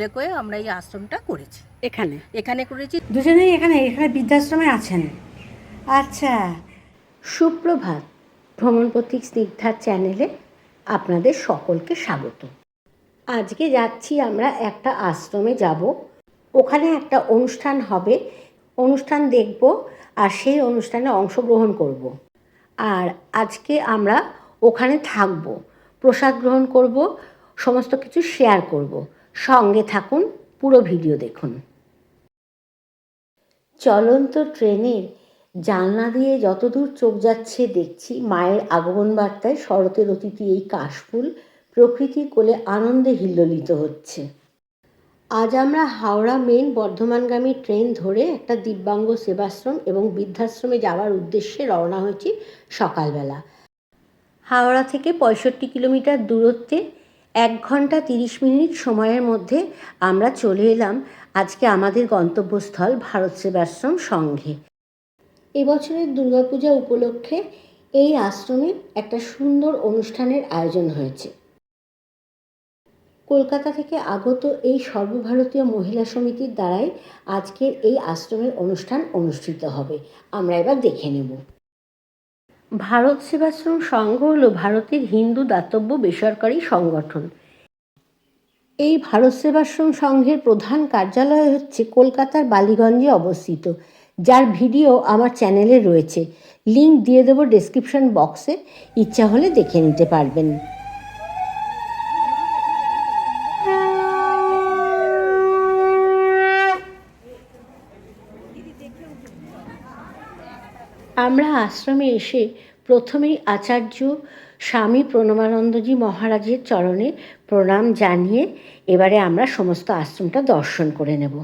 বলে কয়ে আমরা এই আশ্রমটা করেছি। এখানে? এখানে করেছি। দুজনেই এখানে এখানে বৃদ্ধাশ্রমে আছেন। আচ্ছা সুপ্রভাত ভ্রমণ পথিক স্নিগ্ধার চ্যানেলে আপনাদের সকলকে স্বাগত। আজকে যাচ্ছি আমরা একটা আশ্রমে যাব। ওখানে একটা অনুষ্ঠান হবে। অনুষ্ঠান দেখব আর সেই অনুষ্ঠানে অংশগ্রহণ করব। আর আজকে আমরা ওখানে থাকব প্রসাদ গ্রহণ করব সমস্ত কিছু শেয়ার করব। সঙ্গে থাকুন, পুরো ভিডিও দেখুন। চলন্ত ট্রেনের জানলা দিয়ে যতদূর চোখ যাচ্ছে দেখছি, মায়ের আগমন বার্তায় শরতের অতিথি এই কাশফুল প্রকৃতির কোলে আনন্দে হিল্লোলিত হচ্ছে। আজ আমরা হাওড়া মেন বর্ধমানগামী ট্রেন ধরে একটা দিব্যাঙ্গ সেবাশ্রম এবং বৃদ্ধাশ্রমে যাওয়ার উদ্দেশ্যে রওনা হয়েছি সকালবেলা। হাওড়া থেকে পঁয়ষট্টি কিলোমিটার দূরত্বে এক ঘণ্টা তিরিশ মিনিট সময়ের মধ্যে আমরা চলে এলাম আজকে আমাদের গন্তব্যস্থল ভারত সেবাশ্রম সংঘে। এবছরের দুর্গাপূজা উপলক্ষে এই আশ্রমে একটা সুন্দর অনুষ্ঠানের আয়োজন হয়েছে। কলকাতা থেকে আগত এই সর্বভারতীয় মহিলা সমিতির দ্বারাই আজকের এই আশ্রমের অনুষ্ঠান অনুষ্ঠিত হবে। আমরা এবার দেখে নেব। ভারত সেবাশ্রম সংঘ হল ভারতের হিন্দু দাতব্য বেসরকারি সংগঠন। এই ভারত সেবাশ্রম সংঘের প্রধান কার্যালয় হচ্ছে কলকাতার বালিগঞ্জে অবস্থিত। যার ভিডিও আমার চ্যানেলে রয়েছে। লিংক দিয়ে দেবো ডেসক্রিপশন বক্সে। ইচ্ছা হলে দেখে নিতে পারবেন। আমরা আশ্রমে এসে প্রথমেই আচার্য স্বামী প্রণবানন্দজি মহারাজের চরণে প্রণাম জানিয়ে এবারে আমরা সমস্ত আশ্রমটা দর্শন করে নেব।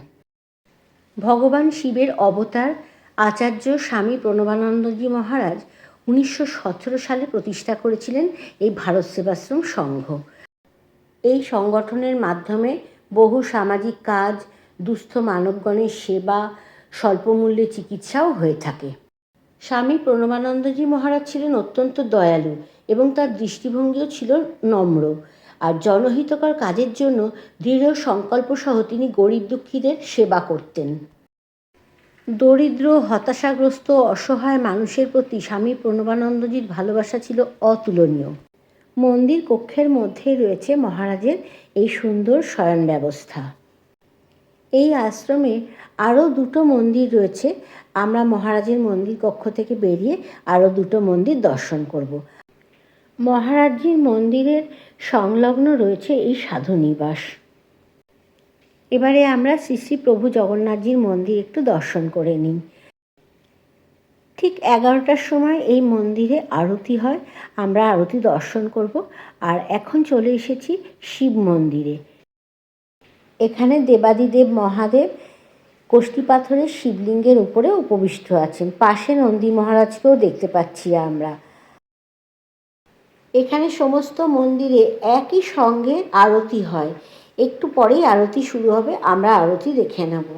ভগবান শিবের অবতার আচার্য স্বামী প্রণবানন্দজি মহারাজ উনিশশো সতেরো সালে প্রতিষ্ঠা করেছিলেন এই ভারত সেবাশ্রম সংঘ। এই সংগঠনের মাধ্যমে বহু সামাজিক কাজ, দুস্থ মানবগণের সেবা, স্বল্পমূল্যে চিকিৎসাও হয়ে থাকে। স্বামী প্রণবানন্দজি মহারাজ ছিলেন অত্যন্ত দয়ালু এবং তার দৃষ্টিভঙ্গিও ছিল নম্র। আর জনহিতকর কাজের জন্য দৃঢ় সংকল্প সহ তিনি গরিব দুঃখীদের সেবা করতেন। দরিদ্র, হতাশাগ্রস্ত, অসহায় মানুষের প্রতি স্বামী প্রণবানন্দজির ভালোবাসা ছিল অতুলনীয়। মন্দির কক্ষের মধ্যে রয়েছে মহারাজের এই সুন্দর শয়ন ব্যবস্থা এই আশ্রমে আরও দুটো মন্দির রয়েছে। আমরা মহারাজের মন্দির কক্ষ থেকে বেরিয়ে আরও দুটো মন্দির দর্শন করব। মহারাজজির মন্দিরের সংলগ্ন রয়েছে এই সাধু নিবাস। এবারে আমরা শ্রী শ্রী প্রভু জগন্নাথজির মন্দির একটু দর্শন করে নিই। ঠিক এগারোটার সময় এই মন্দিরে আরতি হয়। আমরা আরতি দর্শন করব। আর এখন চলে এসেছি শিব মন্দিরে। এখানে দেবাদিদেব মহাদেব কষ্টি পাথরের শিবলিঙ্গের উপরে উপবিষ্ট আছেন। পাশে নন্দী মহারাজকেও দেখতে পাচ্ছি আমরা। এখানে সমস্ত মন্দিরে একই সঙ্গে আরতি হয়। একটু পরেই আরতি শুরু হবে, আমরা আরতি দেখে নেব।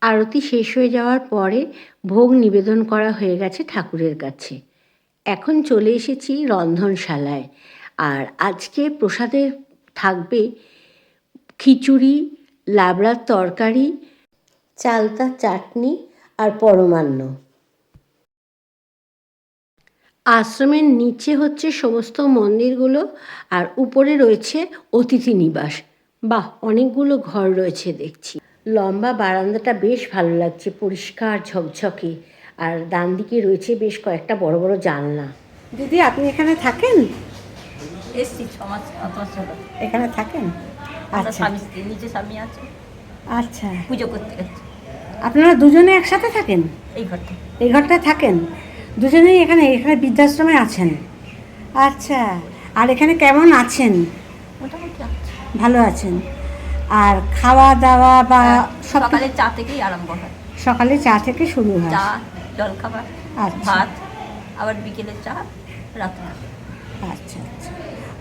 আরতি শেষ হয়ে যাওয়ার পরে ভোগ নিবেদন করা হয়ে গেছে ঠাকুরের কাছে। এখন চলে এসেছি রন্ধনশালায়। আর আজকে প্রসাদে থাকবে খিচুড়ি, লাবড়ার তরকারি চালতা চাটনি আর পরমান্ন। আশ্রমের নিচে হচ্ছে সমস্ত মন্দিরগুলো আর উপরে রয়েছে অতিথি নিবাস। বাহ অনেকগুলো ঘর রয়েছে দেখছি। লম্বা বারান্দাটা বেশ ভালো লাগছে পরিষ্কার ঝকঝকে। আর ডান দিকে রয়েছে বেশ কয়েকটা বড় বড় জানলা। দিদি আপনি এখানে থাকেন? এসছি ছ মাস এখানে থাকেন? আচ্ছা। স্বামী নিচে স্বামী আছে। আচ্ছা। পুজো করতে গেছে। আপনারা দুজনে একসাথে থাকেন? এই ঘরটা এই ঘরটায় থাকেন? দুজনেই এখানে এখানে বৃদ্ধাশ্রমে আছেন? আচ্ছা আর এখানে কেমন আছেন? মোটামুটি ভালো আছেন? আর খাওয়া দাওয়া বা সব সকালে চা থেকেই আরম্ভ হয়। সকালে চা থেকে শুরু হয়। চা জল খাবার আচ্ছা। ভাত আবার বিকেলে চা রাতে আচ্ছা আচ্ছা।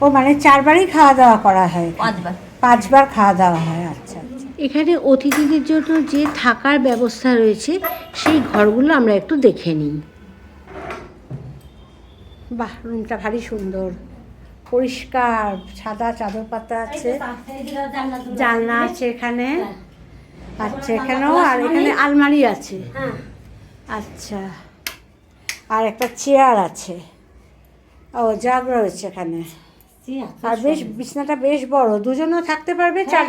ও মানে চারবারই খাওয়া দাওয়া করা হয়? পাঁচবার। পাঁচবার খাওয়া দাওয়া হয় আচ্ছা। এখানে অতিথিদের জন্য যে থাকার ব্যবস্থা রয়েছে সেই ঘরগুলো আমরা একটু দেখে নিই। বাহ রুমটা ভারী সুন্দর। পরিষ্কার সাদা চাদর পাতা আছে। জানলা আছে। এখানে। আচ্ছা এখানেও আর এখানে আলমারি? আছে। আচ্ছা। আর একটা চেয়ার আছে। ও জাগ রয়েছে এখানে। আর বেশ বিছনাটা বেশ বড়। দুজনও থাকতে পারবে চার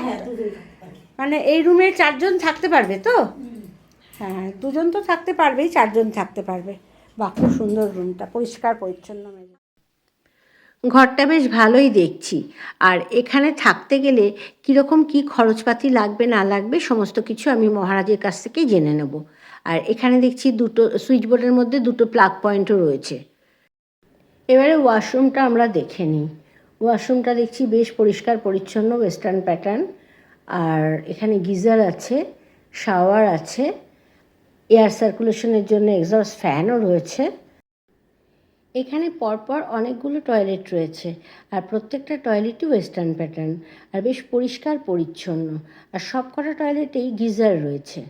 মানে এই রুমে চারজন থাকতে পারবে তো? হ্যাঁ দুজন তো থাকতে পারবেই চারজন থাকতে পারবে। বাহ খুব সুন্দর রুমটা পরিষ্কার পরিচ্ছন্ন ঘরটা বেশ ভালোই দেখছি। আর এখানে থাকতে গেলে কীরকম কী খরচপাতি লাগবে না লাগবে সমস্ত কিছু আমি মহারাজের কাছ থেকেই জেনে নেব। আর এখানে দেখছি দুটো সুইচ বোর্ডের মধ্যে দুটো প্লাগ পয়েন্টও রয়েছে। এবারে ওয়াশরুমটা আমরা দেখে নিই। ওয়াশরুমটা দেখছি বেশ পরিষ্কার পরিচ্ছন্ন ওয়েস্টার্ন প্যাটার্ন। আর এখানে গিজার আছে, শাওয়ার আছে, এয়ার সার্কুলেশনের জন্য এক্সস্ট ফ্যানও রয়েছে। এখানে পরপর অনেকগুলো টয়লেট রয়েছে আর প্রত্যেকটা টয়লেটই ওয়েস্টার্ন প্যাটার্ন আর বেশ পরিষ্কার পরিচ্ছন্ন। আর সবকটা টয়লেটেই গিজার রয়েছে।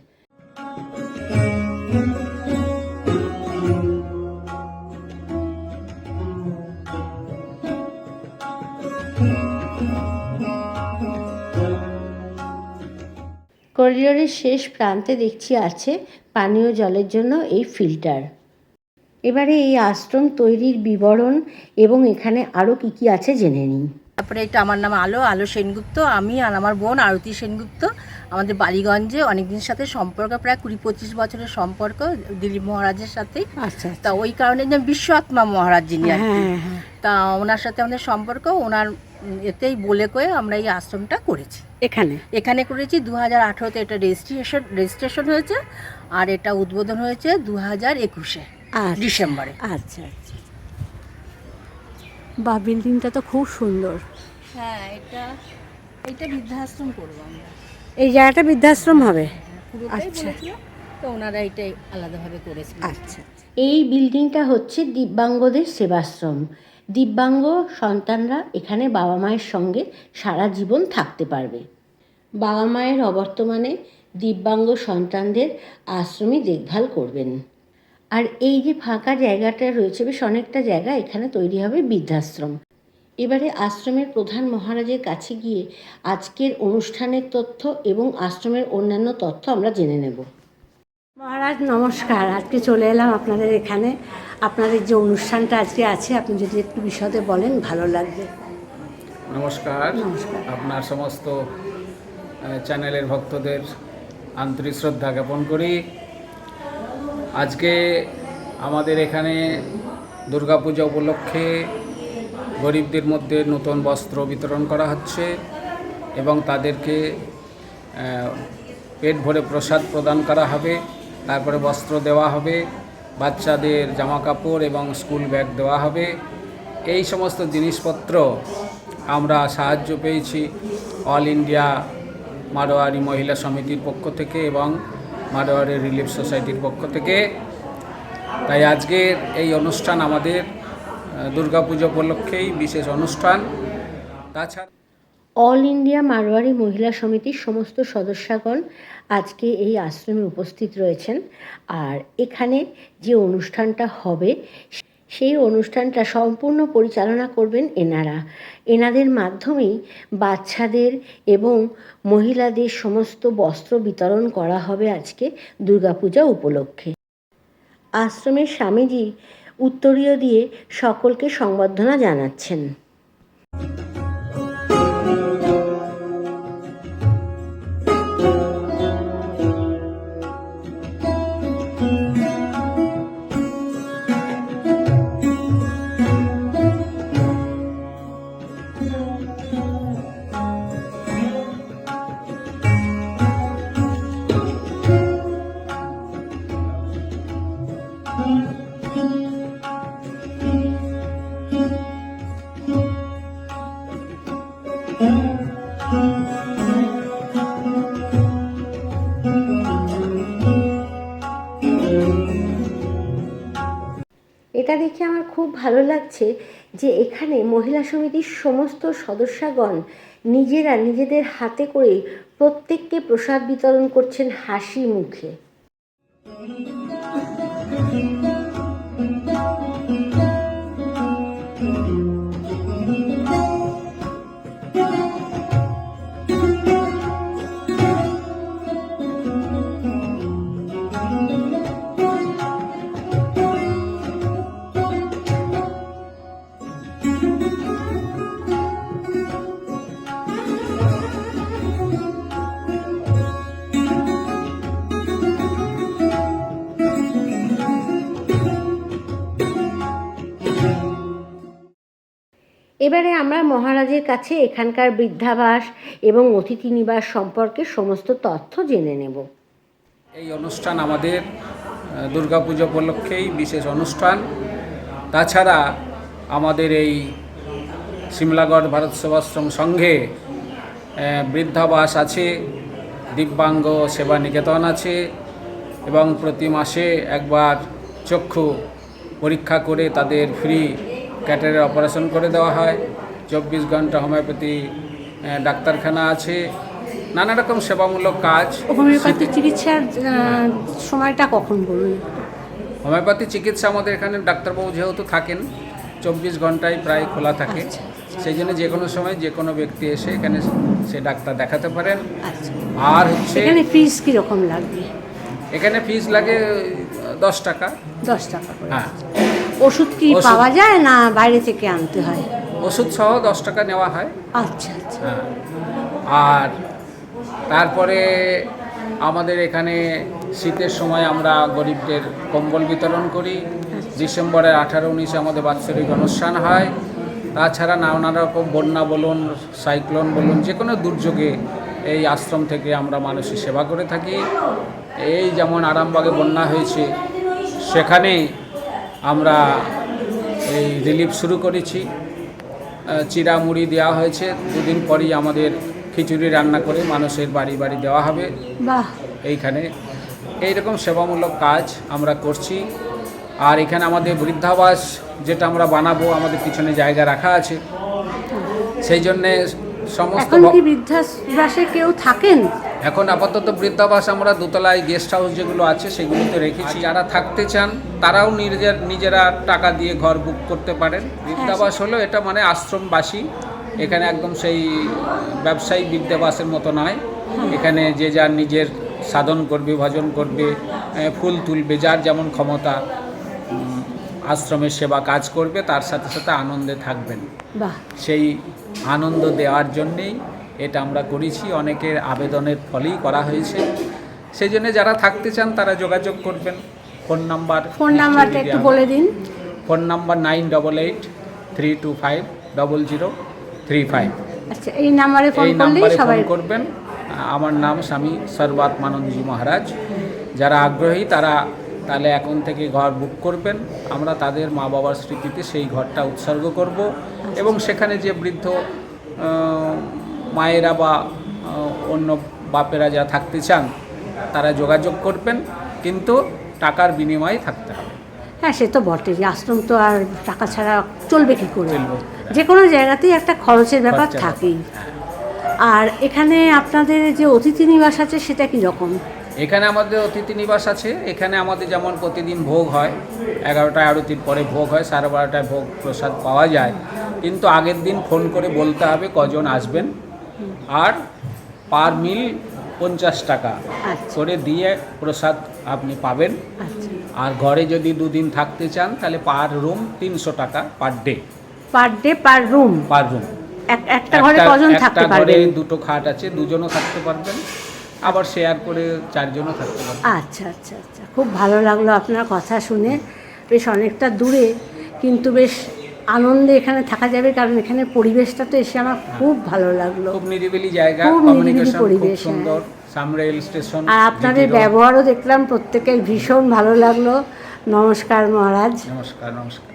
করিডোরের শেষ প্রান্তে দেখছি আছে পানীয় জলের জন্য এই ফিল্টার। এবারে এই আশ্রম তৈরির বিবরণ এবং এখানে আরও কী কী আছে জেনে নিই। তারপরে এটা আমার নাম আলো আলো সেনগুপ্ত। আমি আর আমার বোন আরতি সেনগুপ্ত। আমাদের বালিগঞ্জে অনেকদিন সাথে সম্পর্ক প্রায় কুড়ি পঁচিশ বছরের সম্পর্ক দিলীপ মহারাজের সাথে। আচ্ছা তা ওই কারণে যে বিশ্ব আত্মা মহারাজ যিনি আর হ্যাঁ হ্যাঁ। তা ওনার সাথে আমাদের সম্পর্ক ওনার এতেই বলে কয়ে আমরা এই আশ্রমটা করেছি। এখানে? এখানে করেছি দু হাজার আঠেরোতে এটা রেজিস্ট্রেশন রেজিস্ট্রেশন হয়েছে আর এটা উদ্বোধন হয়েছে দু হাজার একুশে আচ্ছা ডিসেম্বরে। আচ্ছা আচ্ছা। বা বিল্ডিংটা তো খুব সুন্দর। হ্যাঁ এটা এটা বৃদ্ধাশ্রম করব আমরা। এই জায়গাটা বৃদ্ধাশ্রম হবে? আচ্ছা। তো ওনারা এটাই আলাদাভাবে করেছিল। আচ্ছা। এই বিল্ডিংটা হচ্ছে দিব্যাঙ্গদের সেবাশ্রম। দিব্যাঙ্গ সন্তানরা এখানে বাবা মায়ের সঙ্গে সারা জীবন থাকতে পারবে। বাবা মায়ের অবর্তমানে দিব্যাঙ্গ সন্তানদের আশ্রমই দেখভাল করবেন। আর এই যে ফাঁকা জায়গাটা রয়েছে, বেশ অনেকটা জায়গা এখানে তৈরি হবে বৃদ্ধাশ্রম। এবারে আশ্রমের প্রধান মহারাজের কাছে গিয়ে আজকের অনুষ্ঠানের তথ্য এবং আশ্রমের অন্যান্য তথ্য আমরা জেনে নেব। মহারাজ নমস্কার। আজকে চলে এলাম আপনাদের এখানে। আপনাদের যে অনুষ্ঠানটা আজকে আছে আপনি যদি একটু বিশদে বলেন ভালো লাগবে। নমস্কার। আপনার সমস্ত চ্যানেলের ভক্তদের আন্তরিক শ্রদ্ধা জ্ঞাপন করি। আজকে আমাদের এখানে দুর্গাপূজা উপলক্ষে গরিবদের মধ্যে নতুন বস্ত্র বিতরণ করা হচ্ছে এবং তাদেরকে পেট ভরে প্রসাদ প্রদান করা হবে। তারপরে বস্ত্র দেওয়া হবে, বাচ্চাদের জামা কাপড় এবং স্কুল ব্যাগ দেওয়া হবে। এই সমস্ত জিনিসপত্র আমরা সাহায্য পেয়েছি অল ইন্ডিয়া মারোয়ারি মহিলা সমিতির পক্ষ থেকে এবং মারোয়ারি রিলিফ সোসাইটির পক্ষ থেকে। তাই আজকের এই অনুষ্ঠান আমাদের দুর্গাপুজো উপলক্ষেই বিশেষ অনুষ্ঠান। তাছাড়া অল ইন্ডিয়া মারোয়ারি মহিলা সমিতির সমস্ত সদস্যগণ আজকে এই আশ্রমে উপস্থিত রয়েছেন। আর এখানে যে অনুষ্ঠানটা হবে, সেই অনুষ্ঠানটা সম্পূর্ণ পরিচালনা করবেন এনারা। এনাদের মাধ্যমেই বাচ্চাদের এবং মহিলাদের সমস্ত বস্ত্র বিতরণ করা হবে আজকে দুর্গাপূজা উপলক্ষে। আশ্রমের স্বামীজি উত্তরীয় দিয়ে সকলকে সংবর্ধনা জানাচ্ছেন। খুব ভালো লাগছে যে এখানে মহিলা সমিতির সমস্ত সদস্যগণ নিজেরা নিজেদের হাতে করে প্রত্যেককে প্রসাদ বিতরণ করছেন হাসি মুখে। এবারে আমরা মহারাজের কাছে এখানকার বৃদ্ধাবাস এবং অতিথি নিবাস সম্পর্কে সমস্ত তথ্য জেনে নেব। এই অনুষ্ঠান আমাদের দুর্গাপুজো উপলক্ষেই বিশেষ অনুষ্ঠান। তাছাড়া আমাদের এই সিমলাগড় ভারত সেবাশ্রম সংঘে বৃদ্ধাবাস আছে, দিব্যাঙ্গ সেবা নিকেতন আছে এবং প্রতি মাসে একবার চক্ষু পরীক্ষা করে তাদের ফ্রি ক্যাটারের অপারেশন করে দেওয়া হয়। চব্বিশ ঘণ্টা হোমিওপ্যাথি ডাক্তারখানা আছে। নানা রকম সেবামূলক কাজ। হোমিওপ্যাথি চিকিৎসার সময়টা কখন বলুন? হোমিওপ্যাথি চিকিৎসা আমাদের এখানে ডাক্তারবাবু যেহেতু থাকেন চব্বিশ ঘন্টায় প্রায় খোলা থাকে। সেই জন্য যে কোনো সময় যে কোনো ব্যক্তি এসে এখানে সে ডাক্তার দেখাতে পারেন। আচ্ছা। আর হচ্ছে এখানে ফিস কীরকম লাগবে? এখানে ফিস লাগে দশ টাকা। দশ টাকা হ্যাঁ। ওষুধ কি পাওয়া যায় না বাইরে থেকে আনতে হয়? ওষুধ সহ দশ টাকা নেওয়া হয়। আচ্ছা আচ্ছা। হ্যাঁ। আর তারপরে আমাদের এখানে শীতের সময় আমরা গরিবদের কম্বল বিতরণ করি। ডিসেম্বরের আঠারো উনিশে আমাদের বাৎসরিক অনুষ্ঠান হয়। তাছাড়া নানা রকম বন্যা বলুন সাইক্লোন বলুন যে কোনো দুর্যোগে এই আশ্রম থেকে আমরা মানুষের সেবা করে থাকি। এই যেমন আরামবাগে বন্যা হয়েছে সেখানে আমরা এই রিলিফ শুরু করেছি। চিরা মুড়ি দেওয়া হয়েছে। দুদিন পরই আমাদের খিচুড়ি রান্না করে মানুষের বাড়ি বাড়ি দেওয়া হবে। বাহ। এইখানে এইরকম সেবামূলক কাজ আমরা করছি। আর এখানে আমাদের বৃদ্ধাবাস যেটা আমরা বানাবো আমাদের পিছনে জায়গা রাখা আছে। সেই জন্যে সমস্ত বৃদ্ধাশ্বাসে কেউ থাকেন? এখন আপাতত বৃদ্ধাবাস আমরা দোতলায় গেস্ট হাউস যেগুলো আছে সেগুলোতে রেখেছি। যারা থাকতে চান তারাও নিজের নিজেরা টাকা দিয়ে ঘর বুক করতে পারেন। বৃদ্ধাবাস হলো এটা মানে আশ্রমবাসী। এখানে একদম সেই ব্যবসায়ী বৃদ্ধাবাসের মতো নয়। এখানে যে যার নিজের সাধন করবে ভজন করবে ফুল তুলবে যার যেমন ক্ষমতা আশ্রমের সেবা কাজ করবে তার সাথে সাথে আনন্দে থাকবেন। সেই আনন্দ দেওয়ার জন্যেই এটা আমরা করেছি অনেকের আবেদনের ফলেই করা হয়েছে। সেই জন্য যারা থাকতে চান তারা যোগাযোগ করবেন। ফোন নাম্বার ফোন নাম্বারটা একটু বলে দিন। Phone number nine double eight three two five double zero three five. আচ্ছা এই নাম্বারে ফোন করলেই নাম্বারে সবাই করবেন। আমার নাম স্বামী সর্বাত্মানন্দজি মহারাজ। যারা আগ্রহী তারা তাহলে এখন থেকে ঘর বুক করবেন। আমরা তাদের মা বাবার স্মৃতিতে সেই ঘরটা উৎসর্গ করব। এবং সেখানে যে বৃদ্ধ মায়েরা বা অন্য বাপেরা যা থাকতে চান তারা যোগাযোগ করবেন কিন্তু টাকার বিনিময়ে থাকতে হবে। হ্যাঁ সে তো বটেই। আশ্রম তো আর টাকা ছাড়া চলবে কি করে। যে কোনো জায়গাতেই একটা খরচের ব্যাপার। থাকেই। আর এখানে আপনাদের যে অতিথি নিবাস আছে সেটা কি রকম এখানে আমাদের অতিথি নিবাস আছে। এখানে আমাদের যেমন প্রতিদিন ভোগ হয় এগারোটায় আরতির পরে ভোগ হয় সাড়ে বারোটায় ভোগ প্রসাদ পাওয়া যায়। কিন্তু আগের দিন ফোন করে বলতে হবে কজন আসবেন। আর পার মিল পঞ্চাশ টাকা। আচ্ছা। করে দিয়ে প্রসাদ আপনি পাবেন। আচ্ছা। আর ঘরে যদি দুদিন থাকতে চান তাহলে পার রুম তিনশো টাকা per day per day per room per room একটা ঘরে কজন থাকতে পারবেন? দুটো খাট আছে দুজনও থাকতে পারবেন। আবার শেয়ার করে চারজনও থাকতে পারবেন। আচ্ছা আচ্ছা আচ্ছা। খুব ভালো লাগল আপনার কথা শুনে। বেশ অনেকটা দূরে কিন্তু বেশ আনন্দে এখানে থাকা যাবে কারণ এখানে পরিবেশটা তো এসে আমার খুব ভালো লাগল। খুব নিরিবিলি জায়গা খুব নিরিবিলি পরিবেশ, হ্যাঁ। সুন্দর রেল স্টেশন আর আপনাদের ব্যবহারও দেখলাম প্রত্যেকের ভীষণ ভালো লাগল। নমস্কার মহারাজ। নমস্কার নমস্কার।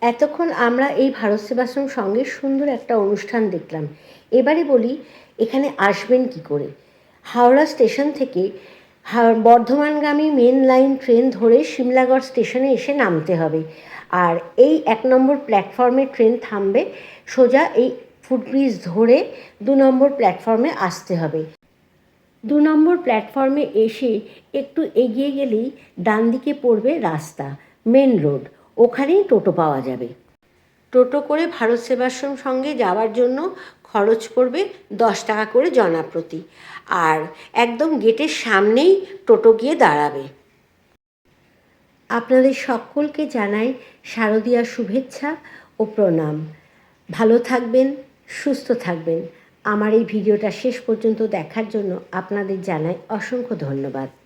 এতক্ষণ আমরা এই ভারত সেবাশ্রম সঙ্গে সুন্দর একটা অনুষ্ঠান দেখলাম। এবারে বলি এখানে আসবেন কি করে? হাওড়া স্টেশন থেকে বর্ধমানগামী মেন লাইন ট্রেন ধরে সিমলাগড় স্টেশনে এসে নামতে হবে। আর এই এক নম্বর প্ল্যাটফর্মে ট্রেন থামবে, সোজা এই ফুটব্রিজ ধরে দু নম্বর প্ল্যাটফর্মে আসতে হবে। দু নম্বর প্ল্যাটফর্মে এসে একটু এগিয়ে গেলেই ডান দিকে পড়বে রাস্তা মেন রোড, ওখানেই টোটো পাওয়া যাবে। টোটো করে ভারত সেবাশ্রম সঙ্গে যাওয়ার জন্য খরচ পড়বে দশ টাকা করে জনাপ্রতি। আর একদম গেটের সামনেই টোটো গিয়ে দাঁড়াবে। আপনাদের সকলকে জানাই শারদীয়া শুভেচ্ছা ও প্রণাম। ভালো থাকবেন, সুস্থ থাকবেন। আমার এই ভিডিওটা শেষ পর্যন্ত দেখার জন্য আপনাদের জানাই অসংখ্য ধন্যবাদ।